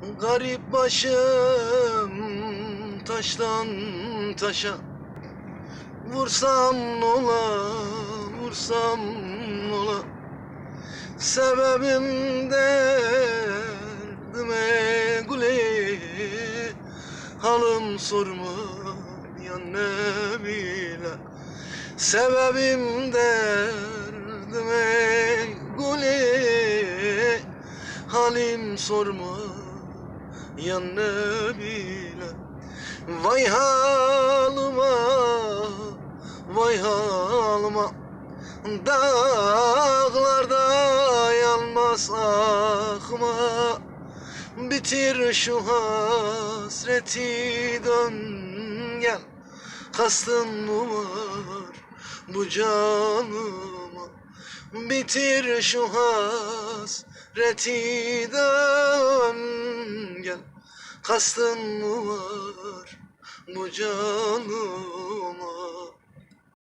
Garip başım taştan taşa. Vursam nola, vursam nola Sebebim derdime gule. Halım sorma ya ne bile Sebebim derdime gule. Halim sorma ya ne bile. Vay halıma, vay halıma. Dağlarda yanmaz akma Bitir şu hasreti dön gel. Kastın mı var bu canıma. Bitir şu hasreti dön Kastın mı var? Bu canıma